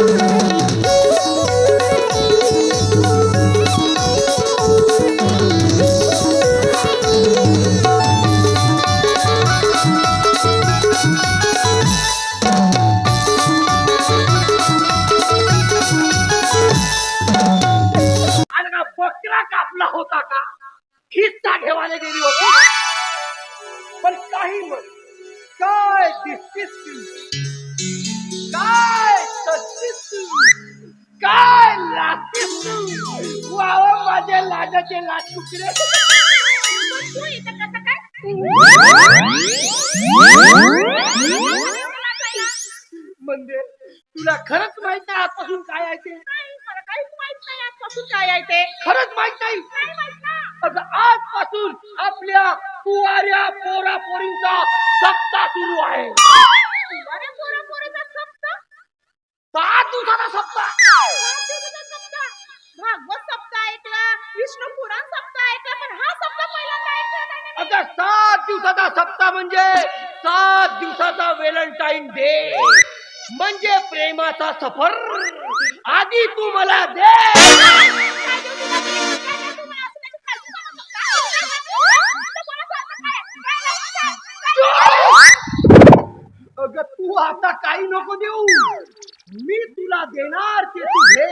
आणि लाजाचे लाचुकरे तू इथं कसं काय म्हणजे तुला खरंच माहीत नाही आजपासून काय आहे ते? नाही, मला काहीच माहीत नाही आजपासून काय आहे ते खरंच माहीत नाही. नाही माहीत ना अगं आजपासून आपल्या कुवाऱ्या पोरा पोरींचा सप्ताह सुरू आहे. अरे पोरा पोरीचा सप्ताह सात दिवसाचा सप्ताह सात दिवसाचा सप्ताह भागवत सप्ताह ऐकला. विष्णू पुराण सप्ताह ऐकला पण हा सप्ताह पहिल्यांदा ऐकला नाही आता सात दिवसाचा सप्ताह म्हणजे सात दिवसाचा व्हॅलेंटाईन डे. म्हणजे प्रेमाचा सफर. आधी तू मला दे. काय देऊ तुला मी? काय तू असं त्याची आता काय? काय नाही, काय अगं तू आता काही नको देऊ. मी तुला देणार ते तुझे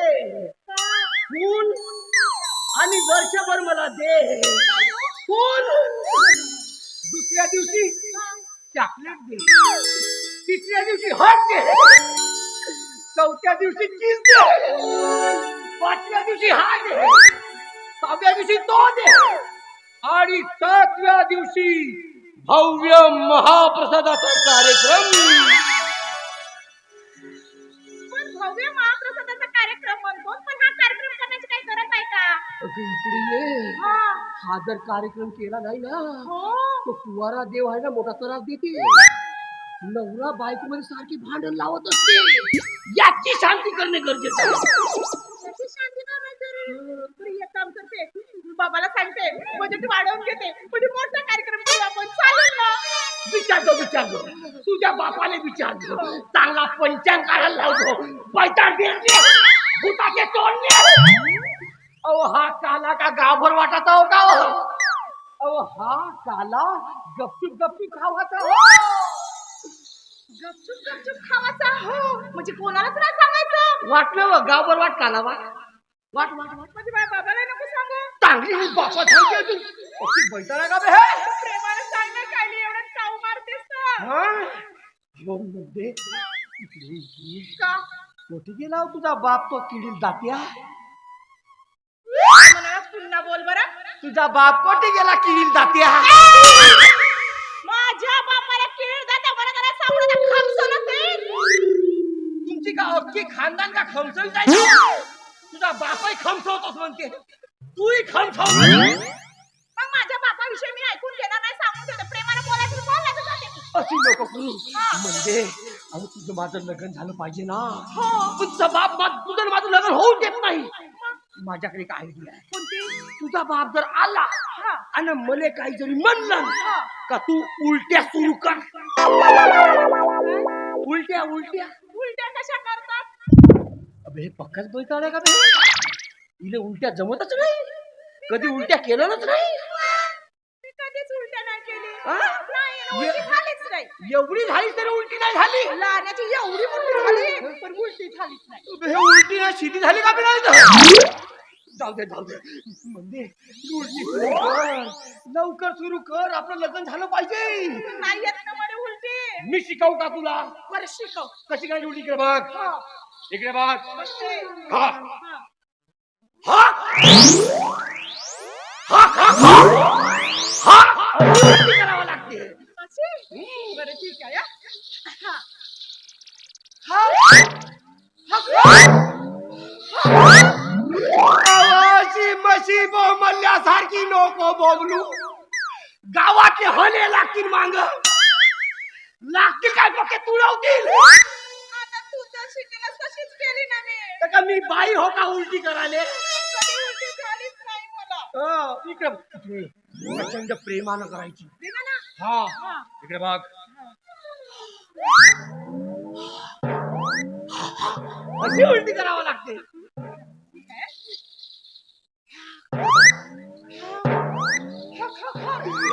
फूल आणि वर्षभर मला दे. फूल. दुसऱ्या दिवशी चॉकलेट दे. तिसऱ्या दिवशी हट दे. चौथ्या दिवशी चीज दे. पाचव्या दिवशी हा दे. सहाव्या दिवशी तो दे. आणि सातव्या दिवशी भव्य महाप्रसादाचा कार्यक्रम. भव्य महाप्रसादाचा कार्यक्रम म्हणतो पण हा कार्यक्रम करण्याची काही गरज आहे का? अगं इकडे ये. हा. हा जर कार्यक्रम केला नाही ना हो. तो कुवारा देव आहे ना मोठा त्रास देते. नवरा बायको मध्ये सारखी भांडण लावत असते. याची शांती करणे गरजेचं आहे. त्याची शांती एक काम करते बाबाला सांगते बजेट वाढवून घेते म्हणजे मोठा कार्यक्रम करू आपण. चालेल ना? विचारतो विचारतो. तुझ्या बापाने विचारतो चांगला पंचांग काढायला लावतो. पैसा भूताचे तोडणे अहो हा काला का गाभर वाटत हो का हो? अहो हा काला गपचूप गपचूप खावाचा हो. गपचूप गपचूप खावाचा हो. म्हणजे कोणालाच नाही सांगायचं? वाटलं व गावभर वाट काला वाट वाट वाट वाट. म्हणजे माझ्या बाबाला नको सांगू. चांगली आहे बापा सांगते अजून अशी बैठाला का बे हे? प्रेमाने सांगणार काय नाही एवढं चाऊ मारतेस तर. हा? यो मध्ये इकडे ये. का? मोठी गेला हो तुझा बाप तो किडील दात्या? पुन्हा बोल बरं. तुझा बाप कोठे गेला किडील दात्या? माझ्या बापाला किळ दाता मला जरा सापडा खमसोनच तुमची का अख्खी खानदान का खमसवी जायची तुझा बापही खमसवतोस म्हणते. तूही खमसव मग माझ्या बापाविषयी मी ऐकून घेणार नाही सांगून ठेवते प्रेमाने बोलायचं बोलायचं जाते मी अशी नको करू. म्हणजे अहो तुझं माझं लग्न झालं पाहिजे ना. हो. तुझा बाप मा- तुझं आणि माझं लग्न होऊ देत नाही. माझ्याकडे एक आयडिया आहे. कोणती? तुझा बाप जर आला हा. आणि मले काही जरी म्हणलं का तू उलट्या सुरू कर. उलट्या उलट्या. उलट्या कशा करतात? अबे हे पक्काच बोलता का बे? इले उलट्या जमतच नाही. कधी उलट्या केलंच नाही. मी कधीच उलट्या नाही केली. हा? नाही ये- उलटी झालीच नाही. एवढी झाली तरी उलटी नाही झाली. एवढी मोठी झाली. पण उलटी झालीच नाही. अबे हे उलटी ना शिटी झाली का जाऊ दे जाऊ दे. म्हणजे उलटी सुरू कर लवकर सुरू कर आपलं लग्न झालं पाहिजे. नाही येत ना मला उलटी. मी शिकवू का तुला? बरं शिकव. कशी काय उलटी इकडे बघ. हा. इकडे बघ? हा. हा. हा. हा हा हा. हा. उलटी करावं लागते? बरं ठीक आहे हा. आवाजी मशी बोमल्यासारखी नको बोबलू गावातले हले लागतील मांग. लागतील काय पक्के तुळवतील आता तू तर शिकेलच तशीच केली ना मी. तर का मी बाई हो का उलटी करायले? कधी उलटी झालीच नाही मला. हो, इकडे इकडे प्रचंड प्रेमानं करायची. ना? हा. इकडे बघ. अशी उलटी करावं लागते.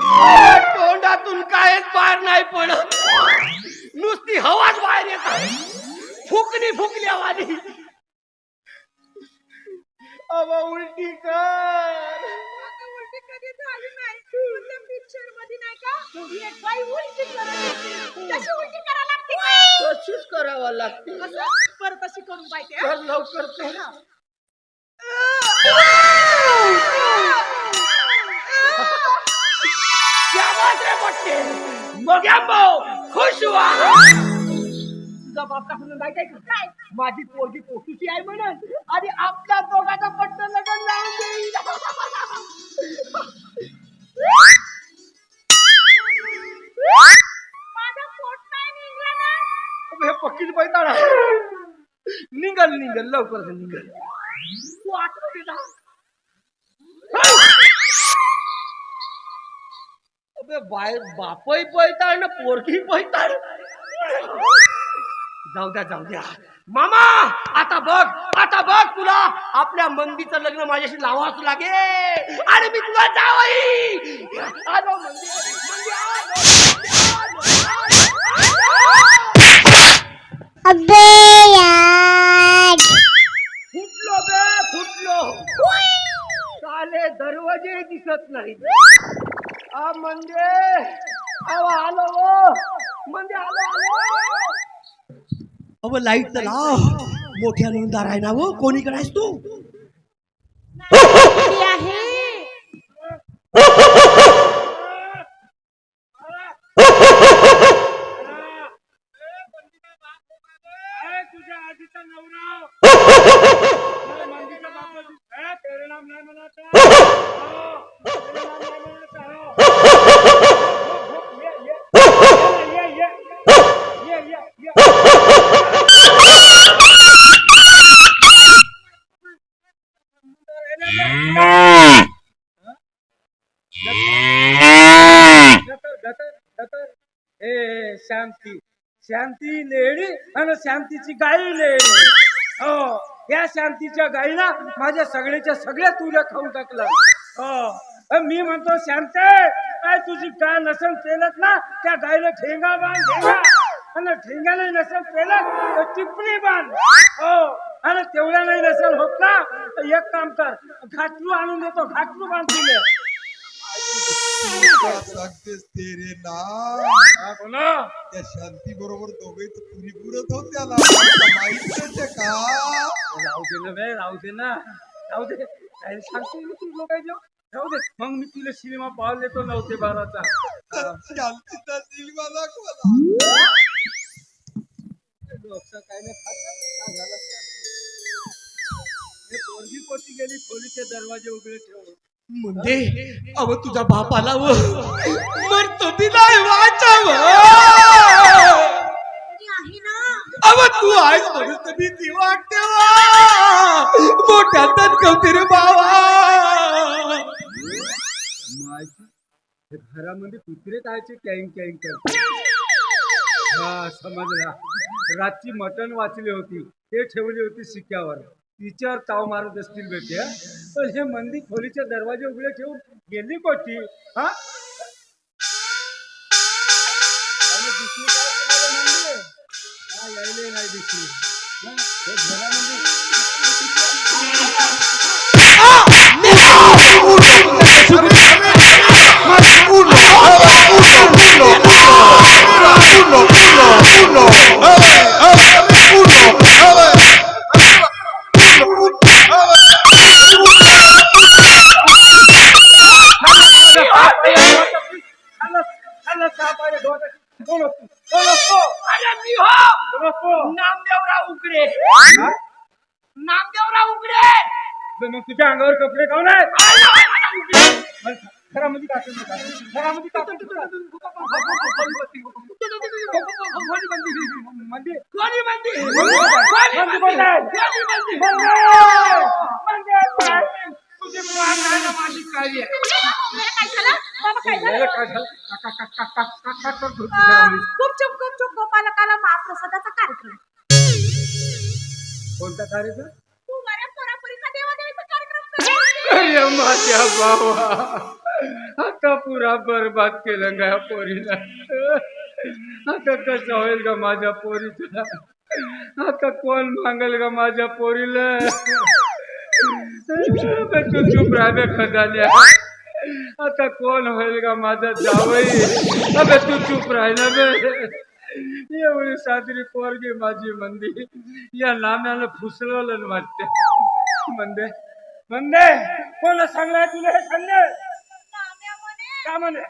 तोंडातून कायच बाहेर नाही पडत. नुसती हवाच बाहेर येत फुकणी फुकली अब उलटी कर. आता उलटी कधी झाली नाही? कोणत्या पिक्चरमध्ये नाही का? एक बाई उलटी करत होती. तशी उलटी करायला लागते का? तशीच करावं लागते? परत अशी करून पाहिजे कर लवकर कर क्या बात रे पट्टे भाऊ खुश व्हा तुझा बाप का म्हणून आहे का काय? माझी पोरगी पोटूची आहे म्हणून आणि आपल्या दोघांचं पट्ट लग्न लावून देईल हे पक्कीच निघल निघल लवकर निघल तू आठवते ना अबे बाय बापही पैताळ ना पोरगी पैताळ जाऊ द्या जाऊ द्या. मामा आता बघ आता बघ तुला. आपल्या मंदीचं लग्न माझ्याशी लावावंच लागेल. आणि मी तुला जावई. आलो मंदी. मंदी आलो, मंदी आलो, आलो. अबे यार. फुटलो बे फुटलो. साले दरवाजे दिसत नाही आ म्हणजे अहो आलो ओ. म्हणजे आलो आलो अव लाइट तर लाव मोठ्या नोंदार आहे ना वो कोणीकडे आहेस तू ती आहे शांती लेडी आणि शांतीची गाई लेडी. हो या शांतीच्या गाईला माझ्या सगळ्याच्या सगळ्या तुझ्या खाऊन टाकला. हो अ, मी म्हणतो शांत काय तुझी गाय नसेल पेलत ना? त्या गायला ठेंगा बांध ठेंगा. आणि ठेंगाने नसेल पेलत तर टिपणी बांध. हो आणि तेवढ्या नाही नसेल होत ना? एक काम कर घाटलू आणून देतो घाटलू बांध दिले सांगतेस तेरे नाम हा, बोला त्या शांती बरोबर दोघे तर पुरी पुरत होत्या ना आता माहीत नव्हते का राहू दे ना बे राहू दे ना राहू दे काय सांगते मी तू लोकांच्या राहू दे मग मी तुला सिनेमा पाहायला देतो नऊ ते बाराचा तर शांतीचा सिनेमा दाखवला डोकं काय नाही खात काय झालं हे पोरगी पोटी गेली खोलीचे दरवाजे उघडे ठेवून म्हणजे अव तुझ्या बाप आला व मरतो दिलाय वाचाव. अव तू आज म्हणून तर भीती वाटते मोठ्या तणकवते रे बाबा माझी घरामध्ये कुत्रे कायचे कॅंग कॅंग करते? हा समजला. रातची मटण वाचली होती ते ठेवली होती शिक्क्यावर तिच्यावर ताव मारत असतील बेटे पण हे मंदिर खोलीचे दरवाजे उघडे ठेवून गेली कोटी हा? आणि यायले नाही घरामध्ये नामदेवराव उकडे नामदेवराव उकडे मग तुझ्या अंगावर कपडे काऊन आहेत उकडे. घरामध्ये टाकून नका. घरामध्ये टाकून नका. मंदी कोणी म्हणते? कोणी? म्हणते? कोणी म्हणते? तुझी आहे माझी काळजी आहे. काय झालं? बाबा काय झालं? काय झालं? अं, घरामध्ये? गुपचूप गुपचूप गोपालकाला महाप्रसादाचा कार्यक्रम कोणता कार्यक्रम? तू बऱ्या पोरापोरीचा देवादेवीचा कार्यक्रम अरे कर माझ्या बाबा. आता पुरा बरबाद केलं का या पोरीला. आता कसं होईल का माझ्या पोरीचं? आता कोण मागेल का माझ्या पोरीला? तू चुप राहा खजाल्या आता कोण होईल का माझा जावई? अबे तू चुप राहिला बे. एवढी साजरी पोरगी माझी मंदी. या नाम्याला फुसलवलं वाटते. मंदे मंदे कोण सांगलाय तुला हे म्हणे? का म्हणे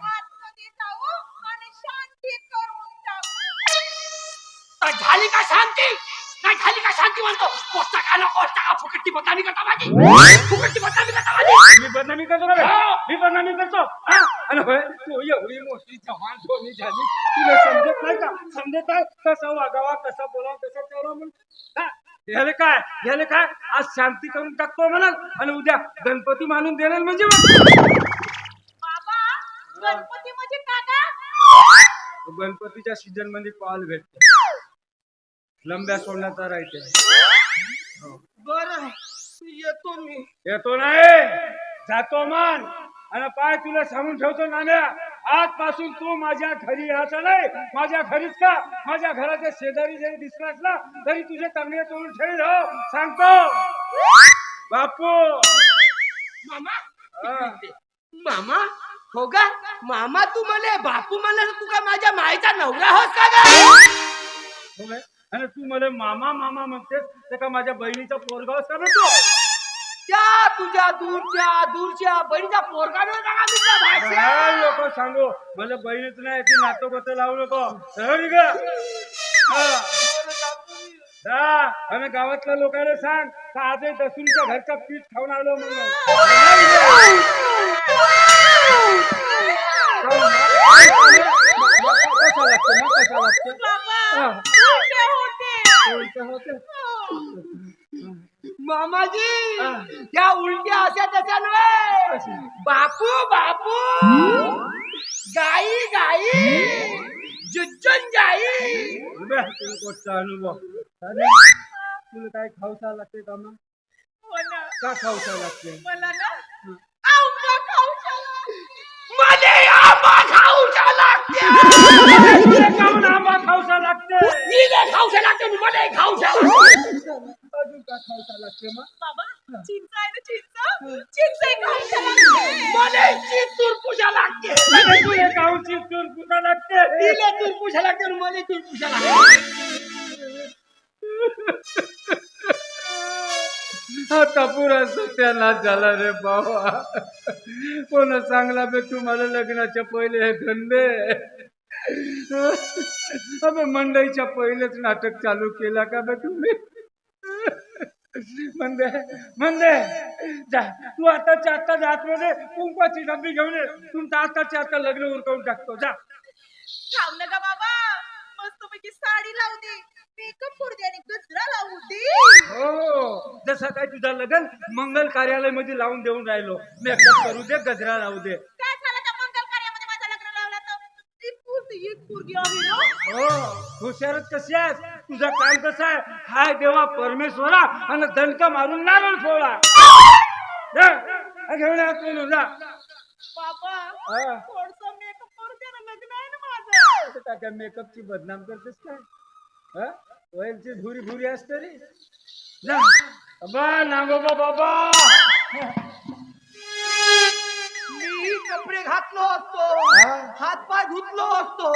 झाली का शांती? नाही झाली का शांती म्हणतो कोष्टा का ना कोष्टा का फुकटची बदनामी करता माझी. फुकटची बदनामी करता माझी. मी बदनामी करतो का बे? मी बदनामी करतो? हा? आणि होय, तू एवढी मोठी जवान सोनी झाली. तुला समजत नाही का? समजत आहे? कसं वागावा कसं बोलावं कसं करावं म्हणून? हा? ह्याले काय? ह्याले काय? आज शांती करून टाकतो म्हणा. आणि उद्या गणपती मानून देणार म्हणजे मग. बाबा गणपती म्हणजे काका? गणपतीच्या सीजनमध्ये कॉल भेटते. लंब्या सोडण्याचा राहते बर. येतो मी. येतो नाही. जातो मान. आणि पाय तुला सांगून ठेवतो नाण्या आजपासून तू माझ्या घरी यायचं नाही. माझ्या घरीच का? माझ्या घराच्या शेजारी जरी दिसलास ना तरी तुझे चांगले तोडून ठेवील हो. सांगतो. बापू. मामा? हा. मामा? हो का? मामा तू मला बापू म्हणला तू का माझ्या माईचा नवरा होस का हो? आणि तू मला मामा मामा म्हणतेस ते का माझ्या बहिणीचा पोरगाव का तू? त्या तुझ्या दूरच्या दूरच्या बहिणीचा पोरगा का तुझ्या लोक सांगू मला बहिणीच नाही ती नाटक होतं लावू नको. ग. हा. आणि गावातल्या लोकांना सांग. का आजही दसुरीच्या घरचा पीठ खाऊन आलो म्हणून. कसा लागतो मग कसा लागतो बाबा. हा. मामाजी. त्या उलट्या अशा तशा नव्हे बापू बापू! गाई गाई! जुज्जन जाई उभ्या, तुला अनुभव. काय खाऊसा लागते का मग? का खाऊसा लागते मला ना मले आंबा खाऊसा लागते नीले खाऊचा लागते आणि मले खाऊचा लागते आता पुरा सत्यानाश झाला रे बाबा. कोण चांगला बे तुम्हाला लग्नाच्या पहिले हे धंदे? अबे मंडईच्या पहिलेच नाटक चालू केला का बे तुम्ही? म्हणजे म्हणजे जा. तू आताच्या आता जात मध्ये कुंकवाची डब्बी घेऊन ये. तुमचं आताच्या आता लग्न उरकवून टाकतो. जा. थांब ना का बाबा. मस्तपैकी साडी लावली. मेकअप करू दे आणि गजरा लावू दे हो जसं काय तुझा लग्न मंगल कार्यालयमध्ये लावून देऊन राहिलो. मेकअप करू दे गजरा लावू दे. काय झालं त्या मंगल कार्यामध्ये माझं लग्न लावलं तर? एक पोरगी एक पोरगी आहे ना. हो हुशारच कशी आहेस? तुझं काम कसं आहे? हाय देवा परमेश्वरा आणि दणका मारून नारळ फोडा जा, हा घेऊन या तू जा. बाबा हा. थोडस मेकअप करू दे ना लग्न आहे ना माझं. आता काय मेकअपची बदनाम करतेस काय? हा? वयलची धुरी भुरी असते रे. जा. बा नागोबा बाबा. मी कपडे घातलो असतो. हात पाय धुतलो असतो?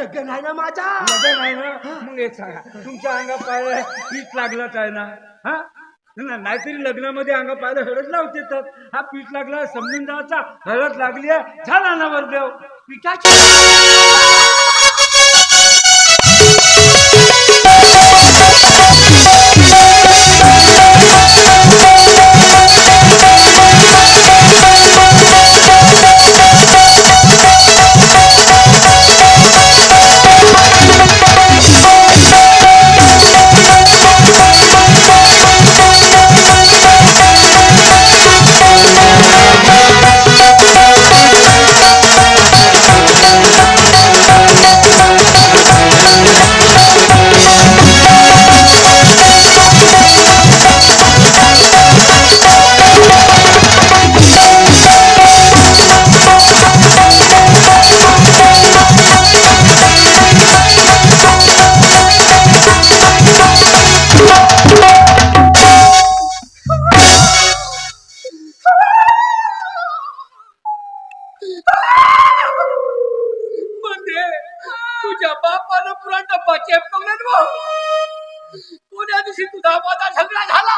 लग्न आहे ना माझा लग्न आहे ना? मग एक सांगा तुमच्या अंगा पाय पीठ लागलंच आहे ना? हा? ना- नाहीतरी लग्नामध्ये अंगा पायला हळद लावते तर. हा पीठ लागला समजून जायचा. हळद लागली आहे. झाला ना वरदेव. पिठाची कोण्या दिवशी तुझा माझा झगडा झाला.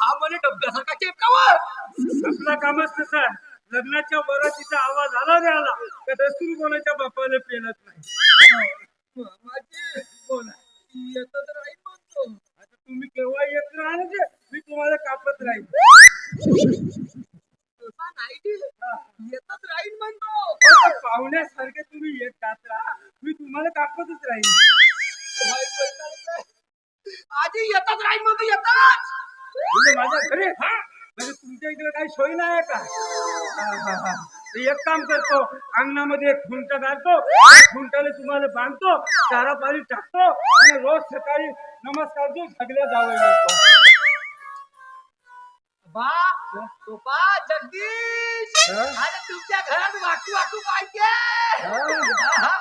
हा म्हणे डब्यासारखा चेपकावर आपला कामच आहे. लग्नाच्या वरातीचा आवाज आला नाही आला. तर दस्तूर कोणाच्या बापाला पेलत नाही. माझे. बोला. येतं तर राहील म्हणतो. आता तुम्ही केव्हा येत राहा ते मी तुम्हाला कापत राहील येतच राहील म्हणतो. पाहुण्यासारखे तुम्ही येत जात राहा. मी तुम्हाला कापतच राहील. आजी येतच राहील म्हणतो येतच म्हणजे माझ्या घरी म्हणजे तुमच्या इकडे काही सोय नाही आहे का? हा, हा, हा. एक काम करतो अंगणामध्ये एक खुंट घालतो खुंटाला तुम्हाला बांधतो चारा पाणी टाकतो आणि रोज सकाळी नमस्कार देऊन सगळ्या जावं लागतो बा बा जगदीश. हा? अरे तुमच्या घरात वाटू वाटू पाहिजे हा.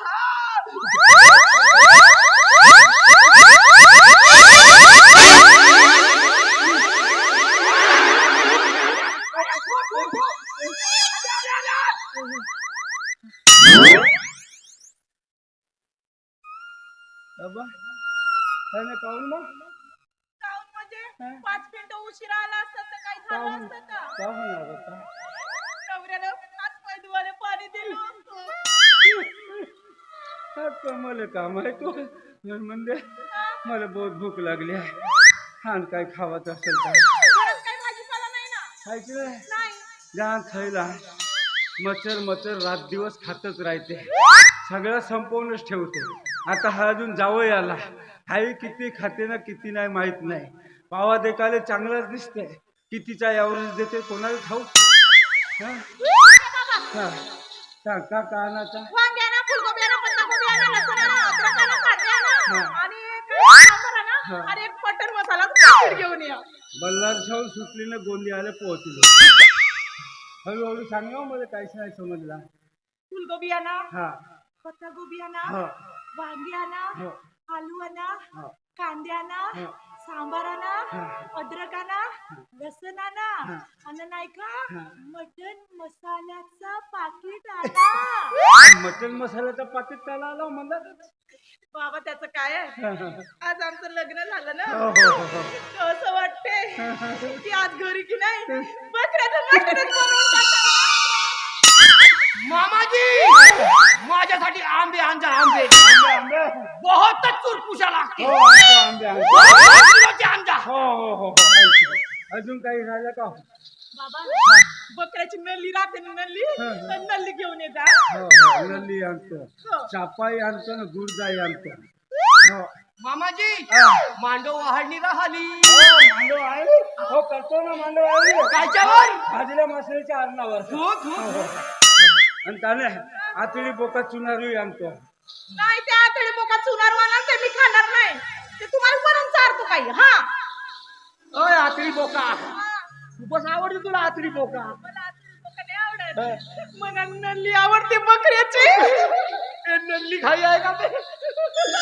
बाबा त्याने पाहून मग? काहून म्हणजे? पाच मिनिटं उशिरा आला असता तर काही झालं पाहून असतं का? पाहून आलं का नवऱ्यानं हात पाय धुवायला पाणी दिलं. हा कमल काम आहे तो म्हणजे मला बहुत भूक लागली आहे. खाण काय खावायचं असेल तर. घरात काही भाजीपाला नाही ना? ऐकलं नाही? लहान थैला मचर मचर रात दिवस खातच राहते. सगळं संपवूनच ठेवते. आता हा अजून जावं आला. हाही किती खाते ना किती नाही माहीत नाही. पावा देखाले चांगलाच दिसते. कितीचा यावरेज देते कोणाला ठाऊ. सांग का कानाचा बल्लार शाहून सुटली ना गोंदी आले. पोहोचले. हळूहळू सांगा मला काहीच नाही समजला. फुलगोबी आणा. हा. पत्तागोबी आणा. हा. वांगी आणा. हो. आलू आणा. हा. कांदे आणा. हा. सांबार आणा. हा. अद्रक आणा. लसण आणा. हा. आणि नाही का? हा. मटन मसाल्याचं पाकिट आणा. मटन मसाल्याचा पाकिट त्याला आला म्हणला. बाबा त्याचं काय आहे? आज आमचं लग्न झालं ना? हो, हो, हो, हो. तर असं वाटते की आज घरी की नाही? बकऱ्याचं मटणच बनवून टाकावं. मामाजी! माझ्यासाठी आंबे आणजा आंबे. आंबे आंबे. बहुत चुरपुशा लागते. हो आंबे किलोचे आणजा हो हो हो हो. अजून काही राहिलं का? बाबा बकऱ्याची नल्ली राहते ना नल्ली? हा, हा. तर नल्ली घेऊन ये जा. हो हो नल्ली आणतो. हो. चापाई आणतो ना गुडजाई आणतो. हो. मामाजी. मांडव वाहडणी राहिली. हो, मांडव आहे. हो करतो ना मांडव आहे. कायच्यावर भाजल्या मासळीच्या अन्नावर. हो, हो. आणि त्याने आतडी बोका चुनारी आणतो. नाही त्या आतडी बोका चुनार वाला ते मी खाणार नाही. ते तुम्हाला बनवून चारतो काही हा? अय आतरी बोका. खूपच आवडते तुला आतरी बोका? मला आतडी बोका मला नल्ली आवडते बकऱ्याची. ए, नल्ली खाई आहे का ते?